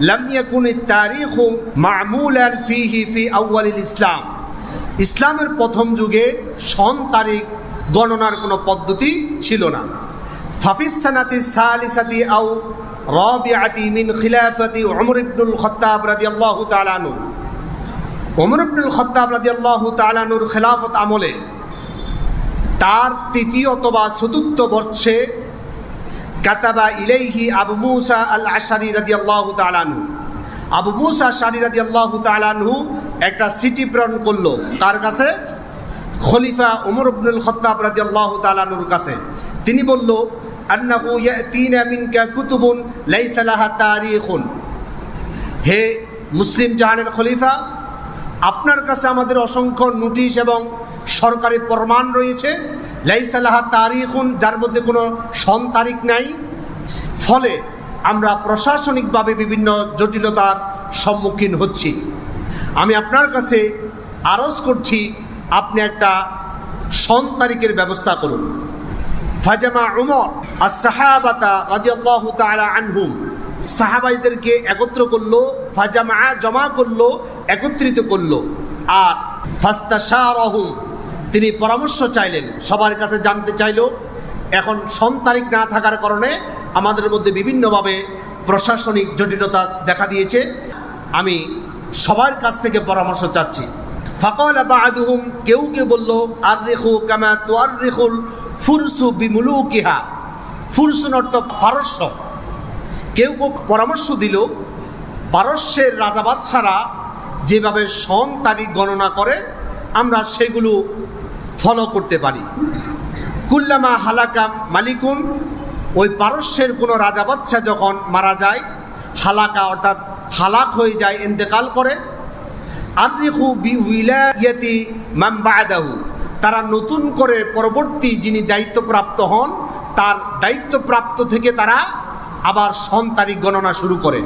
লাম ইয়াকুন তারিখ মামুল অ্যান্ড ফি হি ফি আউ্য়াল ইসলাম ইসলামের প্রথম যুগে সন তারিখ গণনার কোনো পদ্ধতি ছিল না। ফাফিসানাতি সালিসাতি আউ রবিআতি মিন খিলাফাতি ওমর ইবনুল খত্তাব রাদিয়াল্লাহু তাআলানু ওমর ইবনুল খত্তাব রাদিয়াল্লাহু তালানুর খেলাফত আমলে তার তৃতীয় অথবা চতুর্থ বর্ষে কাতাবা ইলাইহি আবু মুসা আল আশারি রাদিয়াল্লাহু তাআলানহু আবু মুসা শারি রাদিয়াল্লাহু তাআলানহু একটা সিটি প্রেরণ করল তার কাছে। খলিফা ওমর ইবনুল খত্তাব রাদিয়াল্লাহু তাআলানুর কাছে। তিনি বলল, আন্নাহু ইয়াতিনা মিনকা কুতুবুন লাইসা লাহা তারিখুন। হে মুসলিম জাহানের খলিফা, আপনার কাছে আমাদের অসংখ্য নোটিশ এবং সরকারি প্রমাণ রয়েছে। লাইসালাহা তারিখুন, যার মধ্যে কোনো সন তারিখ নাই। ফলে আমরা প্রশাসনিকভাবে বিভিন্ন জটিলতার সম্মুখীন হচ্ছি। আমি আপনার কাছে আরজ করছি, আপনি একটা সন তারিখের ব্যবস্থা করুন। ফাজামা উমর আর সাহাবাতা রাদিয়াল্লাহু তাআলা আনহুম, সাহাবাইদেরকে একত্র করল, ফাজামা জমা করল, একত্রিত করল। আর ফাস্তাশারাহুম তিনি পরামর্শ চাইলেন, সবার কাছে জানতে চাইল, এখন সন তারিখ না থাকার কারণে আমাদের মধ্যে বিভিন্নভাবে প্রশাসনিক জটিলতা দেখা দিয়েছে। আমি সবার কাছ থেকে পরামর্শ চাচ্ছি। ফাকল বাহাদুহুম কেউ কেউ বলল আর রেখু কামা তোয়ার রেখুল ফুরসু বিমুলুকিহা। ফুরসুন অর্থ পারস্য। কেউ কেউ পরামর্শ দিল, পারস্যের রাজা বাদশারা যেভাবে সন তারিখ গণনা করে, আমরা সেগুলো ফলো করতে পারি। কুল্লামা হালাকাম মালিকুন, ওই পারস্যের কোনো রাজা বাচ্চা যখন মারা যায়, হালাকা অর্থাৎ হালাক হয়ে যায়, ইন্তেকাল করে আরিহু বি উইলায়াতি মাম তারা নতুন করে পরবর্তী যিনি দায়িত্বপ্রাপ্ত হন, তার দায়িত্বপ্রাপ্ত থেকে তারা আবার সন তারিখ গণনা শুরু করে।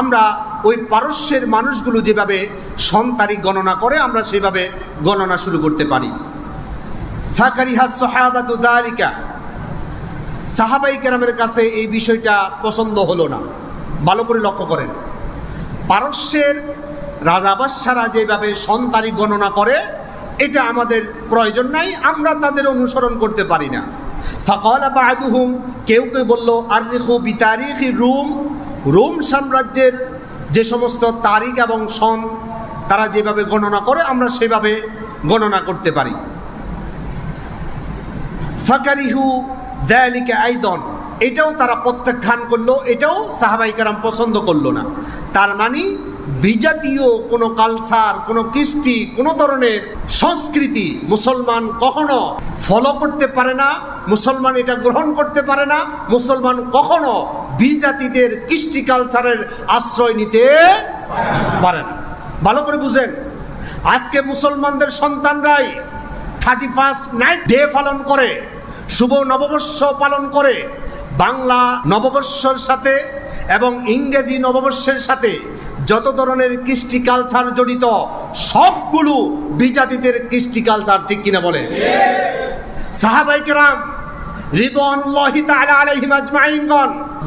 আমরা ওই পারস্যের মানুষগুলো যেভাবে সন তারিখ গণনা করে, আমরা সেভাবে গণনা শুরু করতে পারি। সাহাবাই কেরামের কাছে এই বিষয়টা পছন্দ হলো না। ভালো করে লক্ষ্য করেন। পারস্যের রাজাবাসারা যেভাবে সন তারিখ গণনা করে, এটা আমাদের প্রয়োজন নাই, আমরা তাদের অনুসরণ করতে পারি না। ফকল বাহাদুহুম কেউ কেউ বলল আর রেখু বিতারিখ রুম। রোম সাম্রাজ্যের যে সমস্ত তারিখ এবং সন, তারা যেভাবে গণনা করে, আমরা সেভাবে গণনা করতে পারি। ফাকারিহু দ্যালিকে আইদন। এটাও তারা প্রত্যাখ্যান করল, এটাও সাহাবাই কারাম পছন্দ করল না। তার মানে বিজাতীয় কোনো কালচার কোনো কৃষ্টি, কোনো ধরনের সংস্কৃতি মুসলমান কখনো ফলো করতে পারে না, মুসলমান এটা গ্রহণ করতে পারে না, মুসলমান কখনো বিজাতিদের কৃষ্টি কালচারের আশ্রয় নিতে পারে না। ভালো করে বুঝেন, আজকে মুসলমানদের সন্তানরাই থার্টি ফার্স্ট নাইট ডে পালন করে। শুভ নববর্ষ পালন করে, বাংলা নববর্ষর সাথে এবং ইংরেজি নববর্ষের সাথে যত ধরনের কৃষ্টি কালচার জড়িত, সবগুলো বিজাতিদের কৃষ্টি কালচার, ঠিক কিনা বলে সাহাবাইকেরাম রিদওয়ানুল্লাহি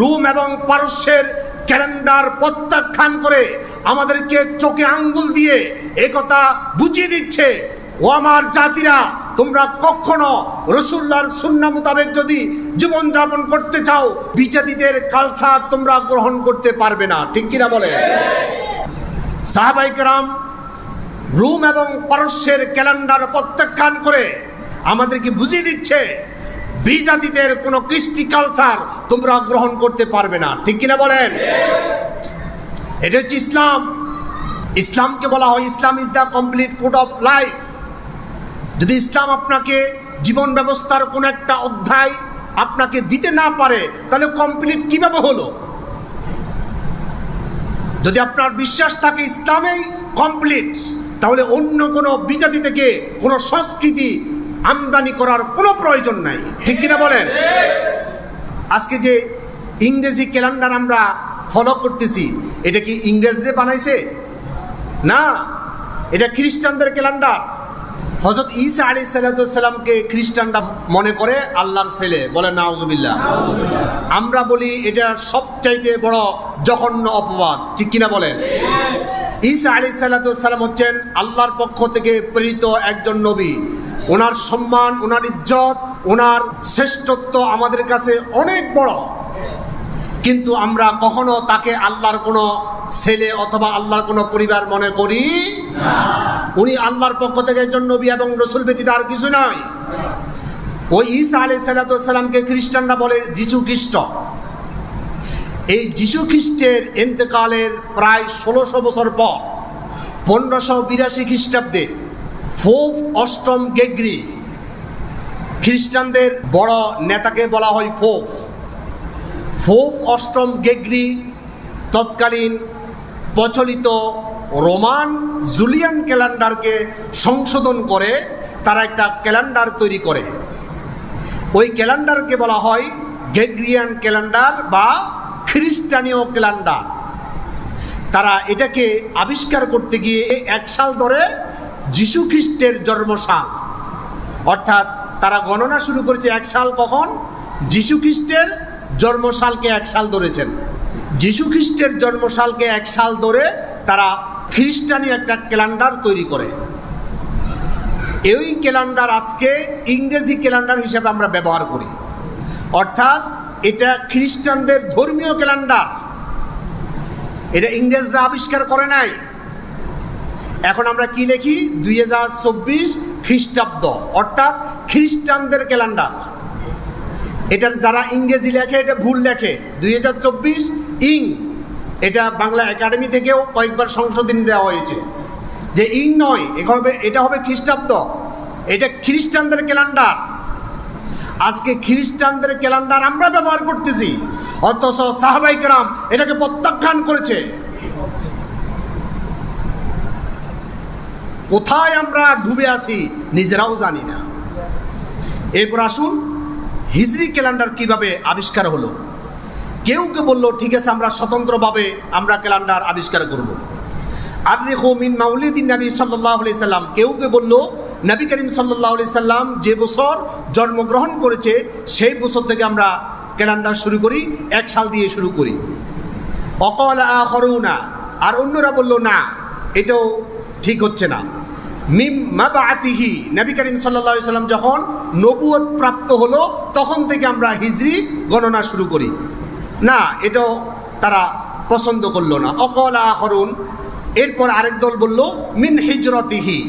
রোম এবং পারস্যের ক্যালেন্ডার প্রত্যাখ্যান করে আমাদেরকে চোখে আঙ্গুল দিয়ে একথা বুঝিয়ে দিচ্ছে। ও আমার জাতিরা তোমরা কখনো রসুল্লার সুন্না মোতাবেক যদি জীবনযাপন করতে চাও, বিজাতিদের কালচার তোমরা গ্রহণ করতে পারবে না। ঠিক কিনা বলে? সাহাবাইকেরাম রোম এবং পারস্যের ক্যালেন্ডার প্রত্যাখ্যান করে আমাদেরকে বুঝিয়ে দিচ্ছে, বিজাতিদের কোনো কৃষ্টি কালচার তোমরা গ্রহণ করতে পারবে না। ঠিক কিনা বলেন? এটা হচ্ছে ইসলাম। ইসলামকে বলা হয় Islam is the complete code of life. যদি ইসলাম আপনাকে জীবন ব্যবস্থার কোনো একটা অধ্যায় আপনাকে দিতে না পারে, তাহলে কমপ্লিট কীভাবে হলো? যদি আপনার বিশ্বাস থাকে ইসলামেই কমপ্লিট তাহলে অন্য কোনো বিজাতি থেকে কোনো সংস্কৃতি আমদানি করার কোনো প্রয়োজন নাই। ঠিক কিনা বলেন? আজকে যে ইংরেজি ক্যালেন্ডার আমরা ফলো করতেছি, এটা কি ইংরেজদের বানাইছে? না, এটা খ্রিস্টানদের ক্যালেন্ডার। হজরত ঈসা আলী সাল্লামকে খ্রিস্টানরা মনে করে আল্লাহর ছেলে বলে, নাউজুবিল্লাহ। আমরা বলি, এটা সবচাইতে বড় জঘন্য অপবাদ। ঠিক কিনা বলেন? ঈসা আলি সাল্লাম হচ্ছেন আল্লাহর পক্ষ থেকে প্রেরিত একজন নবী। ওনার সম্মান, ওনার ইজ্জত, ওনার শ্রেষ্ঠত্ব আমাদের কাছে অনেক বড়। কিন্তু আমরা কখনো তাকে আল্লাহর কোনো ছেলে অথবা আল্লাহর কোনো পরিবার মনে করি উনি আল্লাহর পক্ষ থেকে একজন নবী এবং রসুল ব্যতীত আর কিছু নয়। ওই ঈসা আলি সাল্লাতামকে খ্রিস্টানরা বলে যিশু খ্রিস্ট। এই যিশু খ্রিস্টের এতেকালের প্রায় ষোলোশো বছর পর, পনেরোশো বিরাশি খ্রিস্টাব্দে ফোফ অষ্টম গেগ্রি, খ্রিস্টানদের বড় নেতাকে বলা হয় ফোফ। ফোফ অষ্টম গেগ্রি তৎকালীন প্রচলিত রোমান জুলিয়ান ক্যালেন্ডারকে সংশোধন করে, তারা একটা ক্যালেন্ডার তৈরি করে। ওই ক্যালেন্ডারকে বলা হয় গেগ্রিয়ান ক্যালেন্ডার বা খ্রিস্টানীয় ক্যালেন্ডার। তারা এটাকে আবিষ্কার করতে গিয়ে এক সাল ধরে যিশু খ্রিস্টের জন্মসাল। অর্থাৎ তারা গণনা শুরু করেছে এক সাল কখন? যিশু খ্রিস্টের জন্মসালকে এক সাল ধরেছেন। যিশু খ্রিস্টের জন্মসালকে এক সাল ধরে তারা খ্রিস্টানি একটা ক্যালেন্ডার তৈরি করে। এই ক্যালেন্ডার আজকে ইংরেজি ক্যালেন্ডার হিসেবে আমরা ব্যবহার করি। অর্থাৎ এটা খ্রিস্টানদের ধর্মীয় ক্যালেন্ডার। এটা ইংরেজরা আবিষ্কার করে নাই। এখন আমরা কি লিখি? দুই হাজার চব্বিশ খ্রিস্টাব্দ। অর্থাৎ খ্রিস্টানদের ক্যালেন্ডার। এটার যারা ইংরেজি লেখে, এটা ভুল লেখে। দুই হাজার চব্বিশ ইং। এটা বাংলা একাডেমি থেকেও কয়েকবার সংশোধনী দেওয়া হয়েছে। যে ইং নয় হবে, এটা হবে খ্রিস্টাব্দ। এটা খ্রিস্টানদের ক্যালেন্ডার। আজকে খ্রিস্টানদের ক্যালেন্ডার আমরা ব্যবহার করতেছি। অথচ সাহাবাইকরাম এটাকে প্রত্যাখ্যান করেছে। কোথায় আমরা ডুবে আছি নিজেরাও জানি না। এরপর আসুন, হিজরি ক্যালেন্ডার কীভাবে আবিষ্কার হলো? কেউ কে বলল, ঠিক আছে, আমরা স্বতন্ত্রভাবে আমরা ক্যালেন্ডার আবিষ্কার করব। আবরিখু মিন মাউলিদিন নবী সাল্লাহ সাল্লাম। কেউ কে বলল, নবী করিম সাল্লাহ সাল্লাম যে বছর জন্মগ্রহণ করেছে, সেই বছর থেকে আমরা ক্যালেন্ডার শুরু করি, এক সাল দিয়ে শুরু করি। অকল আখরুনা। আর অন্যরা বলল, না, এটাও ঠিক হচ্ছে না। মিম মাবাতিহি নবী করিম সাল্লা সাল্লাম যখন নবুয়ত প্রাপ্ত হলো, তখন থেকে আমরা হিজরি গণনা শুরু করি। না, এটাও তারা পছন্দ করল না। অকল আখরুন, এরপর আরেক দল বলল, মিন হিজরতিহি।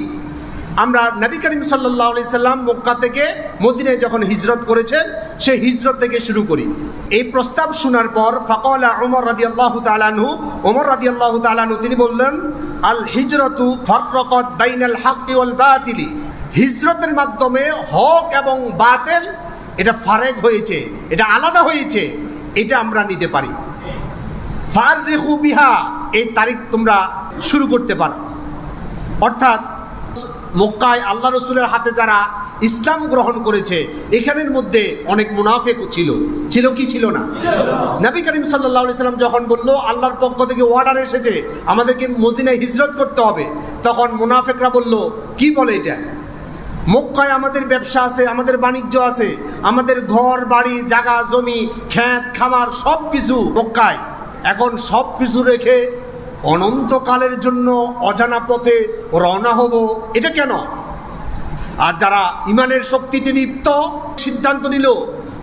আমরা নবী করিম সাল্লাহ সাল্লাম মক্কা থেকে মদিনায় যখন হিজরত করেছেন সেই হিজরত থেকে শুরু করি। এই প্রস্তাব শোনার পর ফকলা ওমর রাদি আল্লাহ তালানহু ওমর রাদি আল্লাহ তালানহু তিনি বললেন, আল হিজরতু ফরকত বাইনাল হাক্কি ওয়াল বাতিলি। হিজরতের মাধ্যমে হক এবং বাতেল, এটা ফারেক হয়েছে, এটা আলাদা হয়েছে। এটা আমরা নিতে পারি। ফার রেখু বিহা, এই তারিখ তোমরা শুরু করতে পারো। অর্থাৎ মক্কায় আল্লাহ রসুলের হাতে যারা ইসলাম গ্রহণ করেছে, এখানের মধ্যে অনেক মুনাফেকও ছিল। ছিল কি ছিল না? নবী করিম সাল্লাহ সাল্লাম যখন বলল, আল্লাহর পক্ষ থেকে অর্ডার এসেছে, আমাদেরকে মদিনায় হিজরত করতে হবে, তখন মুনাফেকরা বলল, কি বলে এটা? মক্কায় আমাদের ব্যবসা আছে, আমাদের বাণিজ্য আছে, আমাদের ঘর, বাড়ি জাগা জমি খ্যাত খামার সব কিছু মক্কায়। এখন সব কিছু রেখে অনন্তকালের জন্য অজানা পথে রওনা হব। এটা কেন? আর যারা ইমানের শক্তিতে দীপ্ত সিদ্ধান্ত নিল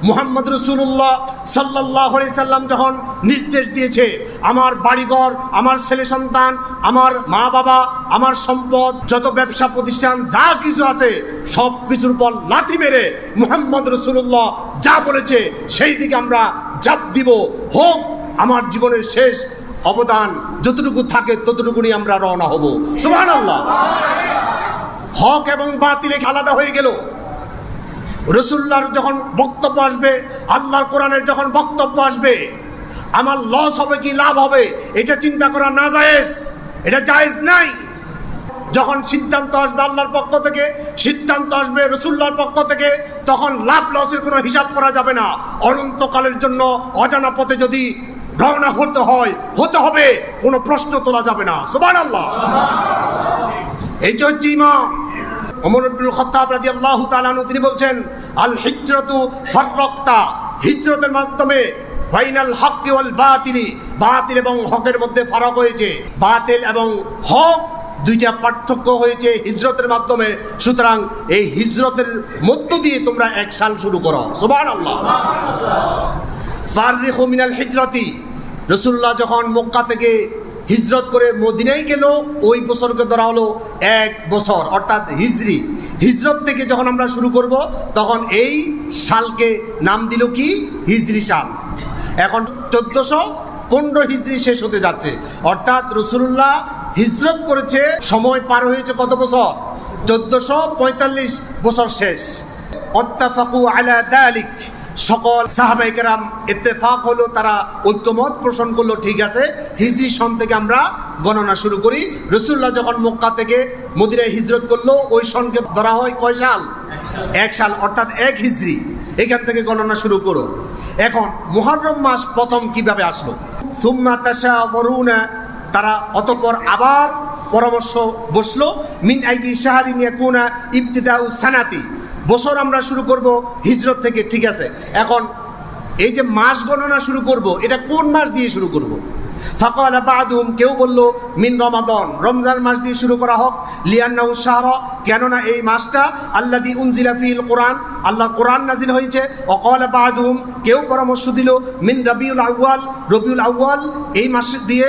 মোহাম্মদ রসুল্লাহ সাল্লাহ সাল্লাম যখন নির্দেশ দিয়েছে, আমার বাড়িঘর, আমার ছেলে সন্তান, আমার মা বাবা, আমার সম্পদ, যত ব্যবসা প্রতিষ্ঠান, যা কিছু আছে, সব কিছুর পর লাথি মেরে মোহাম্মদ রসুল্লাহ যা বলেছে, সেই দিকে আমরা জাপ দিব। হোক, আমার জীবনের শেষ অবদান যতটুকু থাকে, ততটুকুনি আমরা রওনা হব। সুমান আল্লাহ হক এবং বাতিলে আলাদা হয়ে গেল। রসুল্লাহর যখন বক্তব্য আসবে, আল্লাহর কোরআনের যখন বক্তব্য আসবে, আমার লস হবে কি লাভ হবে, এটা চিন্তা করা না জায়েজ এটা জায়েজ নাই। যখন সিদ্ধান্ত আসবে আল্লাহর পক্ষ থেকে, সিদ্ধান্ত আসবে রসুল্লার পক্ষ থেকে, তখন লাভ লসের কোনো হিসাব করা যাবে না। অনন্তকালের জন্য অজানা পথে যদি রওনা হতে হয়, হতে হবে, কোনো প্রশ্ন তোলা যাবে না। সুবান আল্লাহ এই যে ইমাম ওমর আব্দুল খত্তাব রাদিয়াল্লাহু তাআলা আনহু, তিনি বলছেন আল হিজরতু ফাররাক্তা, হিজরতের মাধ্যমে ফাইনাল হক ওয়াল বাতিলি, বাতিল এবং হকের মধ্যে ফারাক হয়েছে। বাতিল এবং হক দুইটা পার্থক্য হয়েছে হিজরতের মাধ্যমে। সুতরাং এই হিজরতের মধ্য দিয়ে তোমরা এক সাল শুরু করো। সুবহানাল্লাহ। ফারিখু মিনাল হিজরতি। রসুল্লাহ যখন মক্কা থেকে হিজরত করে মদিনায় গেল, ওই বছরকে ধরা হলো এক বছর, অর্থাৎ হিজরি। হিজরত থেকে যখন আমরা শুরু করব, তখন এই সালকে নাম দিল কি? হিজরি সাল। এখন চোদ্দোশো পনেরো হিজরি শেষ হতে যাচ্ছে। অর্থাৎ রসুল্লাহ হিজরত করেছে, সময় পার হয়েছে কত বছর? চোদ্দোশো পঁয়তাল্লিশ বছর শেষ। অত্তাফাকু আলা দালিক। সকল সাহাবাইকেরাম ইত্তেফাক হলো তারা ঐক্যমত পোষণ করল ঠিক আছে। হিজরি সন থেকে আমরা গণনা শুরু করি। রসুল্লাহ যখন মক্কা থেকে মদিনায় হিজরত করল ওই সনকে ধরা হয় কয় সাল? এক সাল। অর্থাৎ এক হিজরি। এখান থেকে গণনা শুরু করো। এখন মুহররম মাস প্রথম কীভাবে আসলো? সুম্মা তাশা বরুনা তারা অতপর আবার পরামর্শ বসল মিন আইগি শাহারিন ইয়াকুনা ইবতিদাউ সানাতি। বছর আমরা শুরু করব হিজরত থেকে, ঠিক আছে? এখন এই যে মাস গণনা শুরু করব, এটা কোন মাস দিয়ে শুরু করব? ফাকাল বাদুম, কেউ বলল, মিন রমাদন। রমজান মাস দিয়ে শুরু করা হোক। লিয়ান্নাউ শাহর, কেননা এই মাসটা আল্লাদি উনজিলা ফিল কোরআন আল্লাহ কোরআন নাজিল হয়েছে। অকল বাদুম, কেউ পরামর্শ দিল, মিন রবিউল আউয়াল। রবিউল আউয়াল এই মাস দিয়ে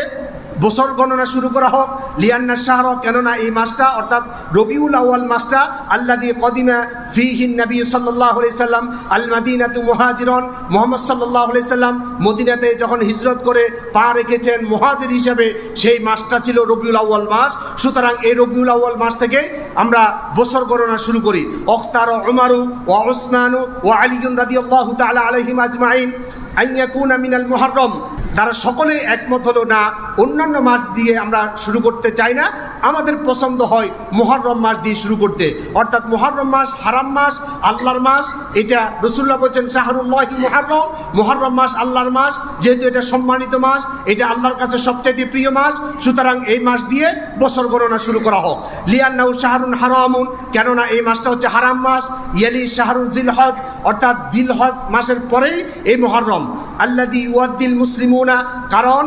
বছর গণনা শুরু করা হোক, লিয়ান্না শাহর কেননা এই মাসটা, অর্থাৎ রবিউল আউয়াল মাসটা আল্লাহ দিয়ে কদিমা ফিহিন নবী সাল্লাহ সাল্লাম আল মাদিনাতু মুহাজিরন, মোহাম্মদ সাল্লাহ সাল্লাম মদিনাতে যখন হিজরত করে পা রেখেছেন মুহাজির হিসাবে, সেই মাসটা ছিল রবিউল আউয়াল মাস। সুতরাং এই রবিউল আউয়াল মাস থেকে আমরা বছর গণনা শুরু করি। অখতার ওমারু ও ওসমানু ও আলিগুন রাদি আল্লাহ তালা আলহিম আজমাইন। আইয়াকুনা মিনাল মুহররম। তারা সকলে একমত হলো না, অন্যান্য মাস দিয়ে আমরা শুরু করতে চাই না। আমাদের পছন্দ হয় মোহরম মাস দিয়ে শুরু করতে। অর্থাৎ মোহরম মাস হারাম মাস, আল্লাহর মাস, এটা রসুল্লাহ বলছেন শাহরুল্লাহি মোহরম মোহরম মাস আল্লাহর মাস, যেহেতু এটা সম্মানিত মাস, এটা আল্লাহর কাছে সবচাইতে প্রিয় মাস। সুতরাং এই মাস দিয়ে বছর গণনা শুরু করা হোক। লিয়ান্নাউ শাহরুন হারামুন, কেননা এই মাসটা হচ্ছে হারাম মাস। ইয়ালি শাহরুল জিল হজ অর্থাৎ দিল হজ মাসের পরেই এই মোহরম আল্লাদি ওয়াদ্দিল মুসলিমুনা কারণ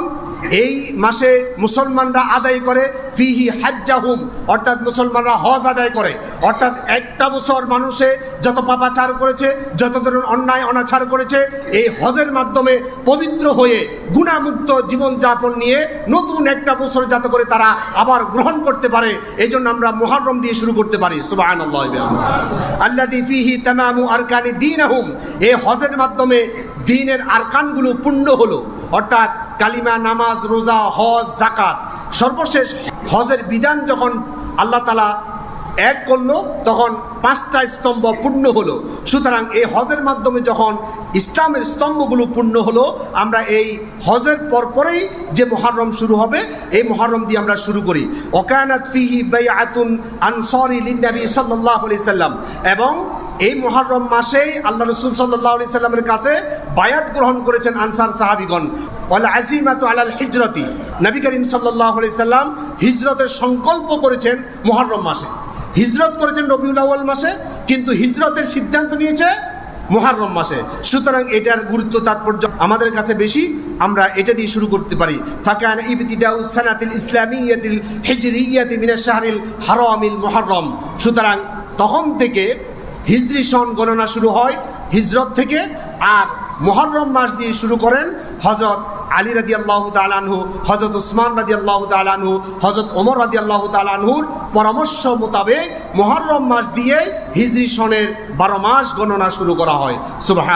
এই মাসে মুসলমানরা আদায় করে, ফিহি হাজ্জাহুম, অর্থাৎ মুসলমানরা হজ আদায় করে। অর্থাৎ একটা বছর মানুষে যত পাপাচার করেছে, যত ধরনের অন্যায় অনাচার করেছে, এই হজের মাধ্যমে পবিত্র হয়ে গুণামুক্ত জীবনযাপন নিয়ে নতুন একটা বছর যাতে করে তারা আবার গ্রহণ করতে পারে এই জন্য আমরা মহারম দিয়ে শুরু করতে পারি। সুবাহ আল্লাদি ফিহি তামামু আরকানি দিন আহুম এই হজের মাধ্যমে দিনের আরকানগুলো পূর্ণ হলো। অর্থাৎ কালিমা, নামাজ, রোজা, হজ জাকাত সর্বশেষ হজের বিধান যখন আল্লাহ তালা অ্যাড করল, তখন পাঁচটা স্তম্ভ পূর্ণ হলো। সুতরাং এই হজের মাধ্যমে যখন ইসলামের স্তম্ভগুলো পূর্ণ হলো, আমরা এই হজের পরপরেই যে মহারম শুরু হবে, এই মহারম দিয়ে আমরা শুরু করি। ওকায়নাত ফিহি বাইআতুন আনসারি লিন্নবী আলাইহি সাল্লাম। এবং এই মহরম মাসেই আল্লাহ রসুল সাল্লাহ সাল্লামের কাছে বায়াত গ্রহণ করেছেন আনসার সাহাবিগণ। আজিমাতু আলাল হিজরতি। নবী করিম সাল্লাহ সাল্লাম হিজরতের সংকল্প করেছেন মহরম মাসে। হিজরত করেছেন রবিউল আউয়াল মাসে, কিন্তু হিজরতের সিদ্ধান্ত নিয়েছে মহারম মাসে। সুতরাং এটার গুরুত্ব তাৎপর্য আমাদের কাছে বেশি, আমরা এটা দিয়ে শুরু করতে পারি। ফাকান ইবতিদাউ সানাতিল ইসলামিয়াতিল হিজরিয়াতি মিনাশ শাহরিল হারামিল মুহররম। সুতরাং তখন থেকে হিজরি সন গণনা শুরু হয় হিজরত থেকে, আর মোহরম মাস দিয়ে শুরু করেন হজরত আলী রাদি আল্লাহ তালানহু হজরত উসমান রাদি আল্লাহ তালানহু হজরত ওমর রাদি আল্লাহ তালানহুর পরামর্শ মোতাবেক মোহরম মাস দিয়ে হিজরি সনের বারো মাস গণনা শুরু করা হয়। সুবাহ